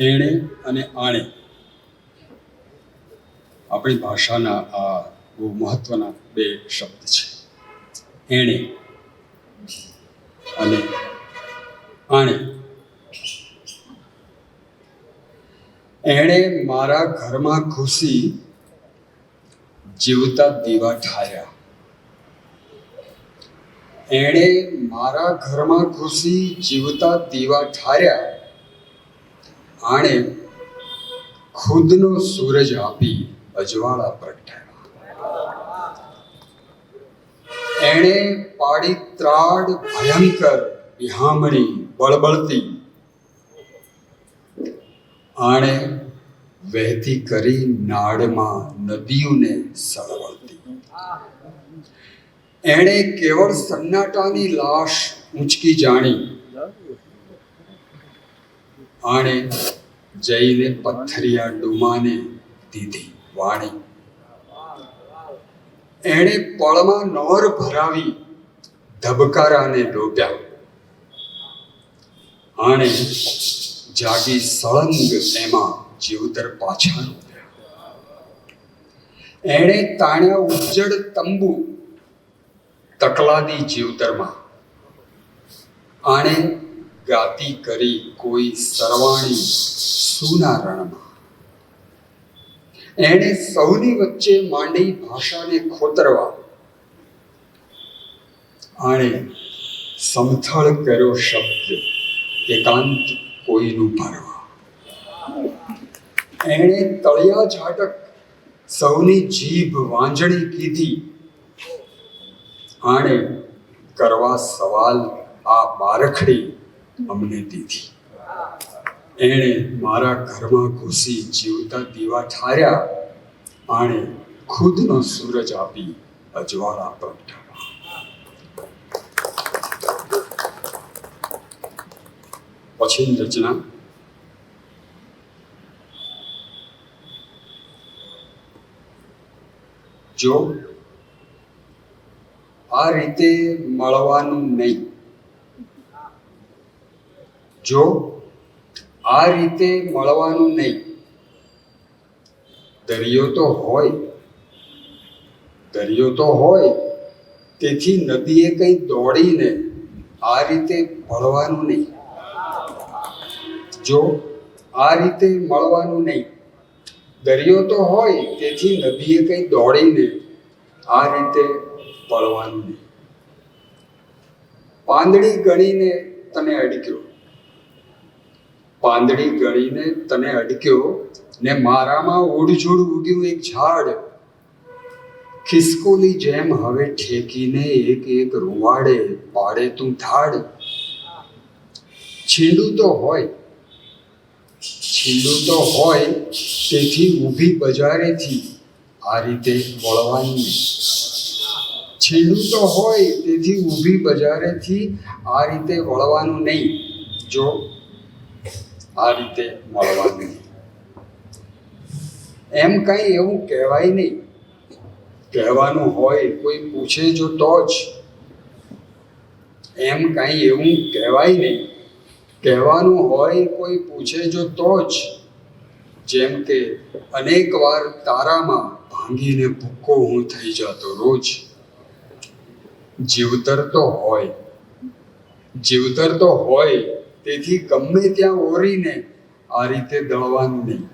એણે અને આણે. આપણી ભાષાના આ બહુ મહત્વના બે શબ્દ છે. એણે અને આણે. એણે મારા ઘરમાં ઘૂસી જીવતા દીવા ઠાર્યા એણે મારા ઘરમાં ઘૂસી જીવતા દીવા ઠાર્યા આણે ખુદનો સૂરજ આપી અજવાળા પ્રગટાવ્યા. એણે પાડી ત્રાડ ભયંકર વિહામણી બળબળતી. આણે વહેતી કરી નાડમાં નદીઓને સળવળતી. એણે કેવળ સન્નાટાની લાશ ઊંચકી જાણી આણે જઈને પથ્થરિયા ડુમાને દીધી વાણી. એણે પળમાં નોર ભરાવી ધબકારાને ડોપ્યા આણે જાગી સળંગ એમાં જીવતર પાછા એણે તાણ્યા ઉજ્જડ તંબુ તકલાદી જીવતરમાં. આણે ગાતી કરી કોઈ સરવાણી સુના રણમાં એણે સૌની વચ્ચે માંડી ભાષાને ખોતરવા. આણે સમથળ કર્યો શબ્દ, એકાંત કોઈનું ભરવા. એણે તળિયા ઝાટક સૌની જીભ વાંજણી કીધી. આણે કરવા સવાલ આ બારખડી અમને દીધી. એણે મારા ઘરમાં ઘૂસી જીવતા દીવા ઠાર્યા. આણે ખુદનો સૂરજ આપી અજવાળા પ્રગટાવ્યા પછીની રચના? જો આ રીતે મળવાનું નહીં જો આ રીતે મળવાનું નહીં. દરિયો તો હોય. દરિયો તો હોય. તેથી નદીએ કંઈ દોડીને આ રીતે મળવાનું નહીં. જો આ રીતે મળવાનું નહીં. દરિયો તો હોય, તેથી નદીએ કંઈ દોડીને આ રીતે પડવાનું નહીં. પાંદડી ગણીને તને અડક્યો. પાંદડી ગળીને તને અડક્યો ને મારામાં ઓડજોડ ઉગ્યું એક ઝાડ. ખિસકોલી જેમ હવે ઠેકીને એક એક રૂવાડે પાડે તું ધાડ. છીંડું તો હોય, છીંડું તો હોય, તેથી ઊભી બજારેથી આ રીતે વળવાનું છીંડું તો હોય, તેથી ઊભી બજારેથી આ રીતે વળવાનું નહીં. જો આ રીતે મળવાનું એમ કંઈ એવું કહેવાય નહીં. કહેવાનું હોય, કોઈ પૂછે જો તો જ. એમ કંઈ એવું કહેવાય નહીં. કહેવાનું હોય, કોઈ પૂછે જો તો જ. જેમ કે, અનેક વાર તારામાં ભાંગીને ભૂક્કો હું થઈ જતો રોજ. જીવતર તો હોય. જીવતર તો હોય તેથી ગમે ત્યાં ઓરીને આ રીતે દળવાનું નહીં.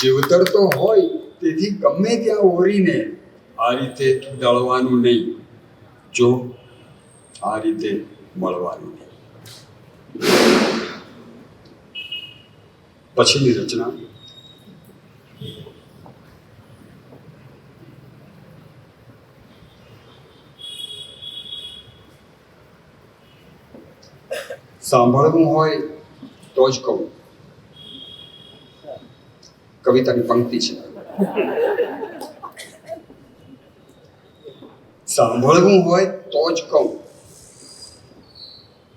જીવતર તો હોય તેથી ગમે ત્યાં ઓરીને આ રીતે દળવાનું નહીં. જો આ રીતે મળવાનું નહીં. પછીની રચના. સાંભળવું હોય તો જ કહું. કવિતાની પંક્તિ છે. સાંભળવું હોય તો જ કહું.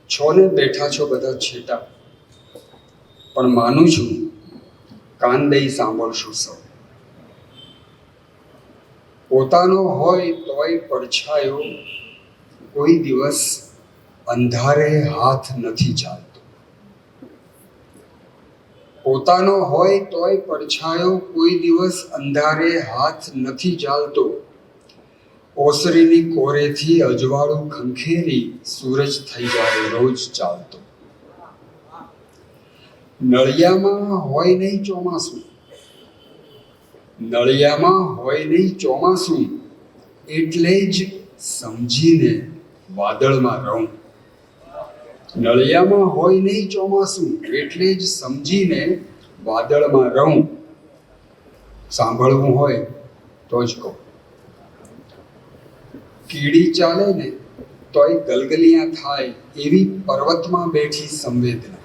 છો ને બેઠા છો બધા છેટા. પણ માનું છું, કાન દઈ સાંભળશું સૌ. પોતાનો હોય તોય પડછાયો કોઈ દિવસ અંધારે હાથ નથી ચાલતો. પોતાનો હોય તોય પડછાયો કોઈ દિવસ અંધારે હાથ નથી ચાલતો. ઓસરીની કોરેથી અજવાળું ખંખેરી સૂરજ થઈ જાય રોજ ચાલતો. નળિયામાં હોય નહીં ચોમાસું. નળિયામાં હોય નહીં ચોમાસું. એટલે જ સમજીને વાદળમાં રહું. નળિયામાં હોય નહીં ચોમાસું, એટલે જ સમજીને વાદળમાં રહું, સાંભળવું હોય તો જ કહું. કીડી ચાલે ને તોય ગલગલિયા થાય એવી પર્વતમાં બેઠી સંવેદના.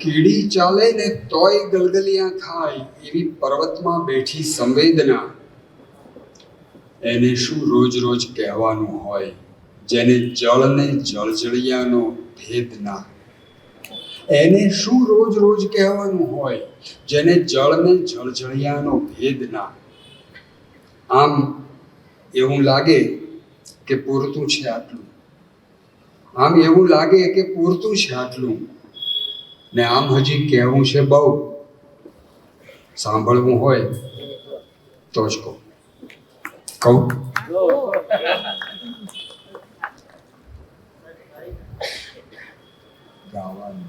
કીડી ચાલે ને તોય ગલગલિયા થાય એવી પર્વતમાં બેઠી સંવેદના. એને શું રોજ રોજ કહેવાનું હોય? જેને જળને જળજળિયાનો ભેદ ના એને શું રોજ રોજ કહેવાનું હોય? જેને જળને જળજળિયાનો ભેદ ના આમ એવું લાગે કે પૂરતું છે આટલું. આમ એવું લાગે કે પૂરતું છે આટલું. ને આમ હજી કહેવું છે બહુ. સાંભળવું હોય તો જ કહું. કહું? ગાવાનું.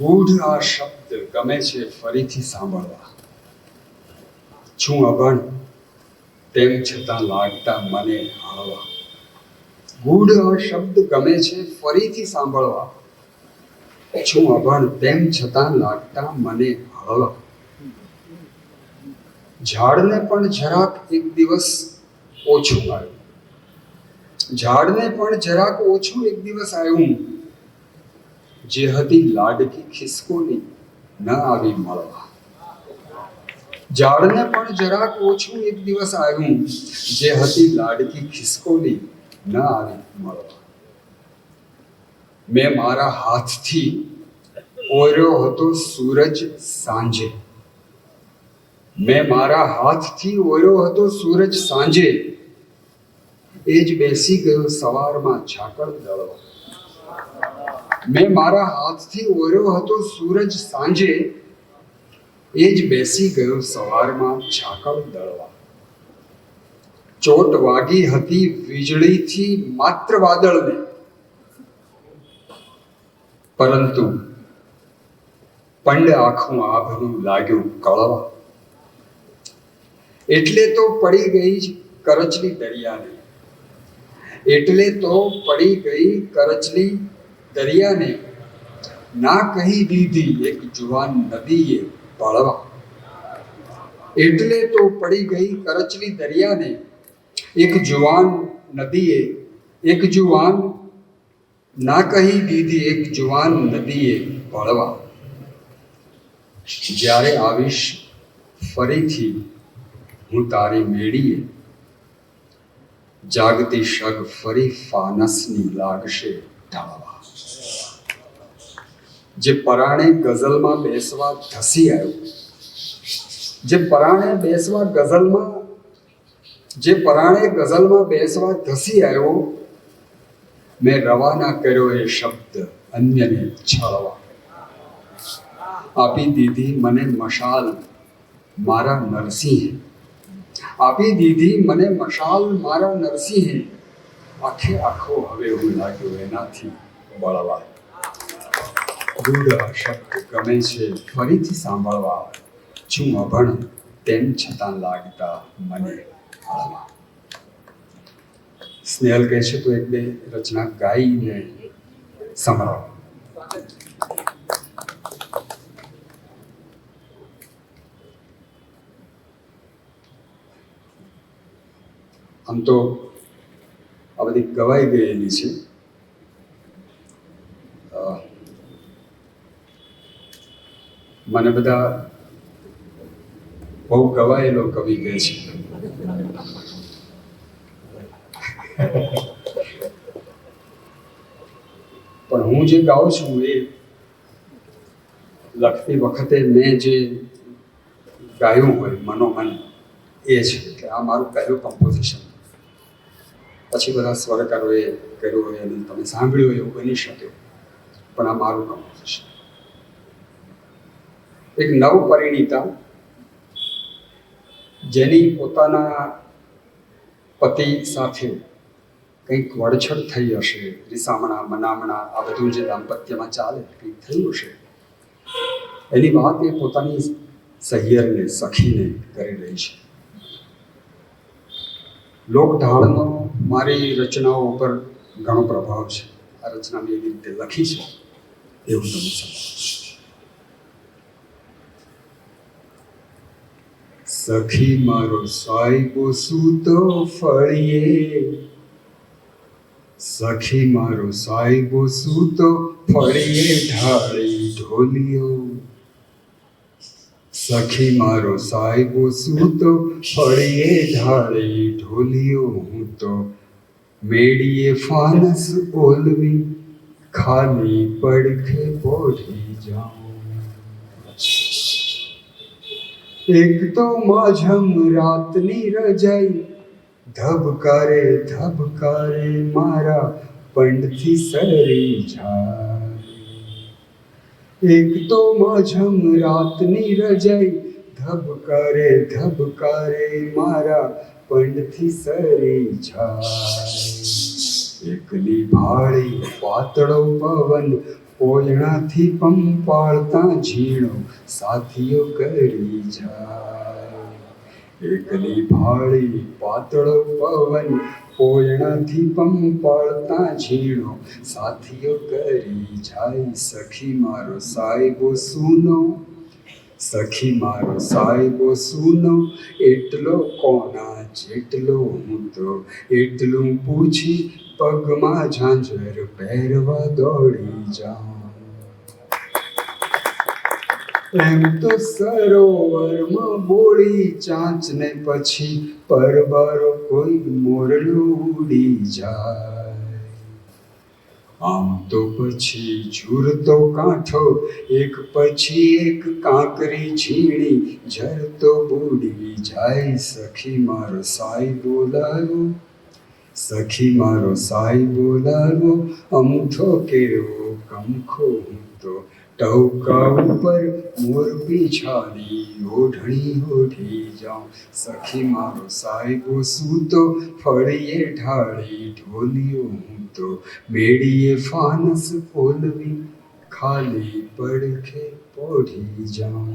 ગૂઢ આ શબ્દ ગમે છે ફરીથી સાંભળવા. છું અભણ, તેમ છતાં લાગતા મને હળવા. ગૂઢ આ શબ્દ ગમે છે ફરીથી સાંભળવા. છું અભણ, તેમ છતાં લાગતા મને હળ ઝાડને પણ જરાક એક દિવસ ઓછું આવ્યું. ઝાડને પણ જરાક ઓછું એક દિવસ આવ્યું. જે હતી લાડકી ખિસકોની ન આવી મળવા. ઝાડને પણ જરાક ઓછું એક દિવસ આવ્યું. જે હતી લાડકી ખિસકોની ન આવી મળવા. મેં મારા હાથથી ઓર્યો હતો સૂરજ સાંજે મેં મારા હાથથી ઓર્યો હતો સૂરજ સાંજે એ જ બેસી ગયો સવારમાં ઝાકળ દળવા મેં મારા હાથથી ઓર્યો હતો સૂરજ સાંજે એ જ બેસી ગયો સવારમાં ઝાકળ દળવા ચોટ વાગી હતી વીજળીથી માત્ર વાદળને પરંતુ પંડ આખું આભનું લાગ્યું કળવા. એટલે તો પડી ગઈ કરચલી દરિયાને. એટલે તો પડી ગઈ કરચલી દરિયાને. ના કહી દીધી એક જુવાન નદીએ પળવા. એટલે તો પડી ગઈ કરચલી દરિયાને. એક જુવાન નદીએ, એક જુવાન ના કહી દીધી એક જુવાન નદીએ પળવા જ્યારે આવીશ, ફરીથી હું તારી મેળીએ. જાગતી શગ ફરી ફાનસની લાગશે ઢાળવા. જે પરાણે ગઝલમાં બેસવા ધસી આવ્યો. જે પરાણે બેસવા ગઝલમાં, જે પરાણે ગઝલમાં બેસવા ધસી આવ્યો મેં રવાના કર્યો એ શબ્દ, અન્યને છળવા. આપી દીધી મને મશાલ, મારા નરસિંહ. આપી દીધી મને મશાલ, મારા નરસિંહે. આખે આખો હવે હું લાગ્યો એનાથી બળવા શબ્દ ગમે છે ફરીથી સાંભળવા. છું અભણ, તેમ છતાં લાગતા મને હળવા સ્નેહલ કહે છે, તો એક બે રચના ગાઈને સંભળાવો. આમ તો આ બધી ગવાઈ ગયેલી છે. મને બધા બહુ ગવાયેલો કવિ કહે છે. પણ હું જે ગાઉં છું એ લખતી વખતે મેં જે ગાયું હોય મનોમન, એ છે. કે આ મારું કયું કમ્પોઝિશન પછી બધા સ્વરકારોએ કર્યું હોય અને તમે સાંભળ્યું હોય એવું બની શકે, પણ આ મારું કમ્પોઝિશન એક નવ પરિણીતા, જેની પોતાના પતિ સાથે કંઈક વડછડ થઈ હશે રીસામણા મનામણા, આ બધું જે દાંપત્યમાં ચાલે, કંઈક થયું હશે. એની વાત એ પોતાની સહિયરને, સખીને કરી રહી છે. લોકઢાળનો મારી રચનાઓ ઉપર ઘણો પ્રભાવ છે. આ રચના મેં એવી રીતે લખી છે. એવું તમે સખી મારો સાહેબો સૂતો ફળીએ સખી મારો સાહેબો સૂતો ફળીએ ઢાળી ઢોલિયો. સખી મારો સાહેબો સૂતો ફળીએ ઢાળી ઢોલિયો. હું તો મેડીએ ફાનસ ઓલવી, ખાલી પડખે પોઢી જાઉં. એક તો માઝમ રાતની રજાઈ ધબકારે ધબકારે મારા પંડથી સરી જાય. એક તો માઝમ રાતની રજાઈ, ધબકારે ધબકારે મારા પંડથી સરી જાય. એકલી ભાળી પાતળો પવન પોયણાથી પંપાળતા ઝીણો સાથીઓ કરી જાય. એકલી ભાળી પાતળો પવન પોયણાથી પંપાળતા ઝીણો. સાથીઓ કરી જાય સખી મારો સાહેબો સૂનો. સખી મારો સાહેબો સૂનો. એટલો કોના જેટલો હું તો એટલું પૂછી પગમાં ઝાંઝર પહેરવા દોડી જાઉં. એમ તો સરોવરમાં બોળી ચાંચને પછી પરબારો કોઈ મોરલો જાય. આમ તો પછી ઝૂરતો કાંઠો, એક પછી એક કાંકરી છીણી ઝરતો બુડી જાય. સખી મારો સાઈ બોલાવો, સખી મારો સાઈ બોલાવો. અમથો કેવો કમખો હું તો ટવકા ઉપર મોર પીછાડી ઓઢણી ઓઢી જાઉં સખી મારો સાહેબો સૂતો ફળીએ ઢાળી ઢોલિયો હું તો બેડીએ ફાનસ ઓલવી ખાલી પડખે પોઢી જાઉં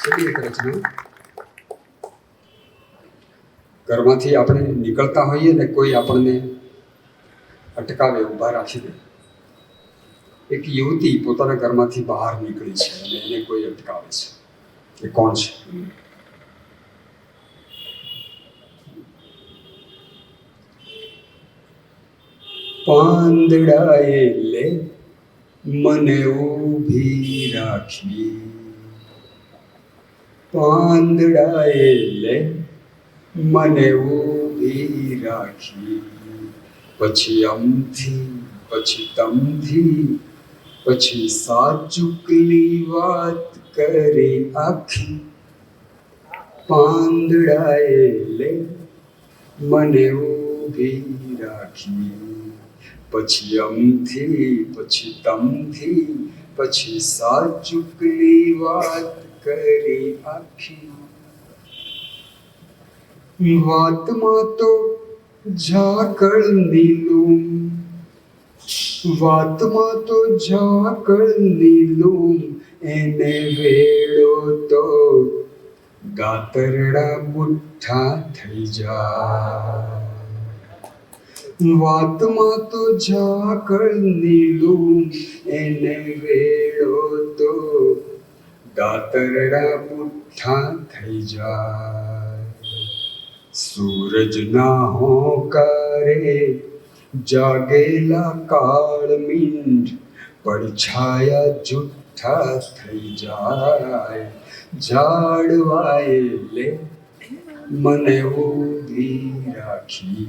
છેલ્લી એક રચના ઘરમાંથી આપણે નીકળતા હોઈએ ને કોઈ આપણને અટકાવે ઊભા રાખી દે એક યુવતી પોતાના ઘરમાંથી બહાર નીકળી છે અને એને કોઈ અટકાવે છે. એ કોણ છે? પાંદડાએ લે, મને ઊભી રાખી. પાંદડાએ લે, મને ઊભી રાખી. પછી અમથી પછી તમથી પછી સાચુકલી વાત કરી આખી. પાંદડાએ લે મને ઊભી રાખી. પછી અમથી પછી તમથી પછી સાચુકલી વાત કરી આખી. વાતમાં તો ઝાકળ નીલું વાતમાં તો ઝાકળ નીલું એને વેળો તો ગાતરડા મુઠ્ઠા થઈ જા. વાતમાં તો ઝાકળ નીલું એને વેળો તો દાતરડા મુઠ્ઠા થઈ જાય સૂરજના હોંકારે જાગેલા કાળ મીંડ પડછાયા જુઠ્ઠા થઈ જાય ઝાડવાએ લે મને ઊભી રાખી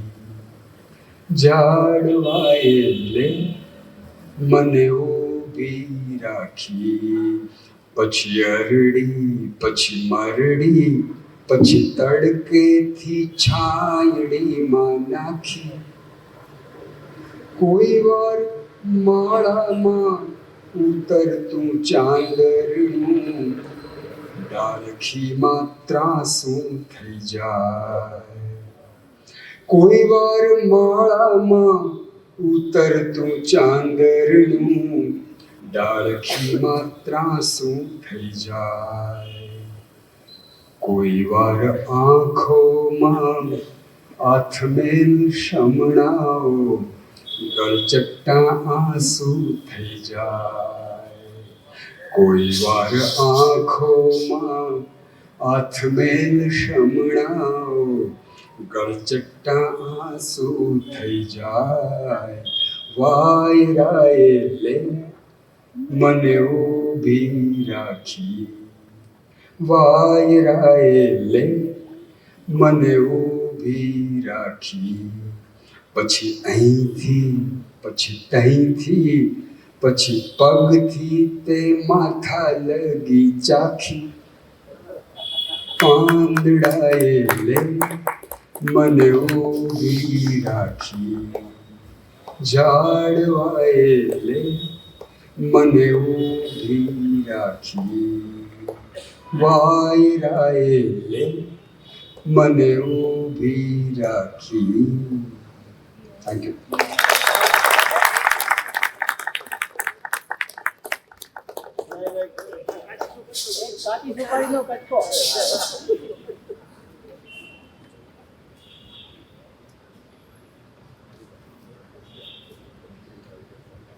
ઝાડવાએ લે મને ઊભી ઊભી રાખી પછી અરડી પછી મરડી પછી તડકેથી છાયડીમાં નાખી. કોઈ વાર માળામાં ઉતરતું ચાંદરનું ડાળખીમાં ત્રાસું થઈ જાય. કોઈ વાર માળામાં ઉતરતું ચાંદરનું ડાળખીમાં ત્રાસું થઈ જાય. કોઈ વાર આંખોમાં આથમેલ શમણાઓ ગળચટ્ટા આંસુ થઈ જાય કોઈ વાર આંખોમાં આથમેલ શમણાઓ ગળચટ્ટા આંસુ થઈ જાય વાયરાએ લે મને ઊભી રાખી વાયરાએ લે મને ઊભી રાખી. પછી અહીંથી, પછી તહીંથી પછી પગથી તે માથા લગી ચાખી. પાંદડાએ લે મને ઊભી રાખી. ઝાડવાએ લે મને ઊભી રાખી. વાયરાએ મને ઊભી રાખી. થેન્ક યુ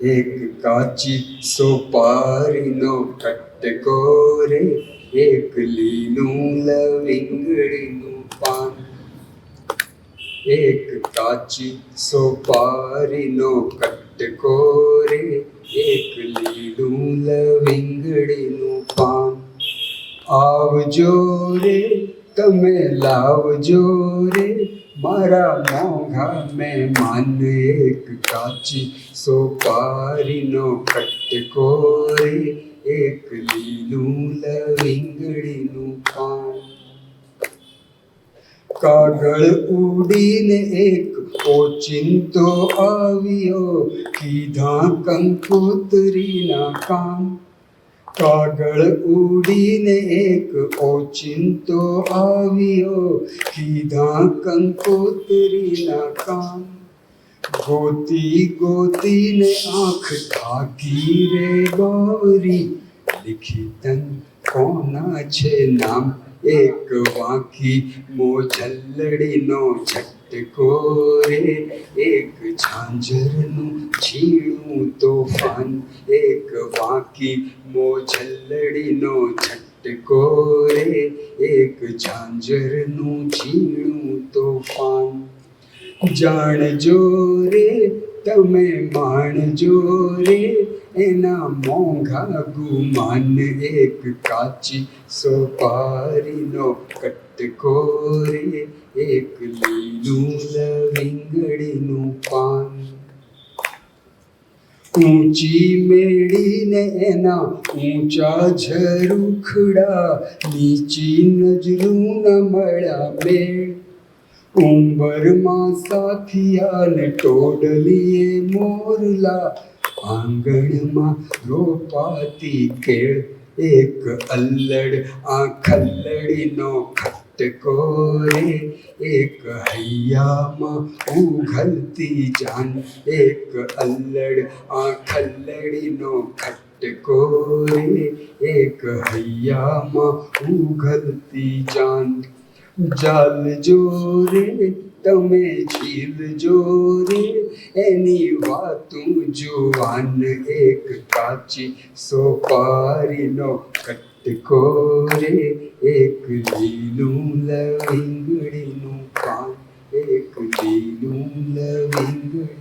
એક કાચી સોપારીનો કટકો રે. એક લીલું લવિંગડીનું પાન એક કાચી સોપારીનો કટકો રે એક લીલું લવિંગડીનું પાન આવજો રે તમે લાવજો રે મારા મોંઘા મહેમાન એક કાચી સોપારીનો કટકો રે એક લીલું લવિંગડીનું પાન કાગળ ઉડીને એક ઓચિંતો આવ્યો, કીધા કંકોત્રીના કામ. કાગળ ઉડીને એક ઓચિંતો આવ્યો, કીધા કંકોત્રીના કામ. ગોતી ગોતીને આંખ થાકી રે ગૌરી. લિખિતન કોના છે નામ? એક વાંકી. મોજલ્લડીનો છટકો રે. એક ઝાંઝરનું ઝીણું તોફાન. એક વાંકી. મોજલ્લડીનો છટકો રે. એક ઝાંઝરનું ઝીણું તોફાન. જાણજો રે, તમે માણજો રે. એના મોંઘા ગુમાન એક કાચી સોપારીનો કટકો રે. એક લીલું લવિંગડીનું પાન. ઊંચી મેળીને એના ઊંચા ઝરૂખડા, નીચી નજરું ન મળ્યા મેળ. ઉંબરમાં સાથિયાને ટોડલીએ મોરલા. આંગણમાં રોપાતી કેળ, એક અલ્લડ આ ખલ્લડીનો ખટકો રે. એક હૈયામાં ઉઘલતી જાન, એક અલ્લડ આ ખલ્લડીનો ખટકો રે. એક હૈયામાં ઉઘલતી જાન જાલ જોરે તમે ઝીલ જોરે એની વાતું જુવાન એક કાચી સોપારીનો કટકો રે એક લીલું લવિંગડીનું પાન એક લીલું લવિંગડીનું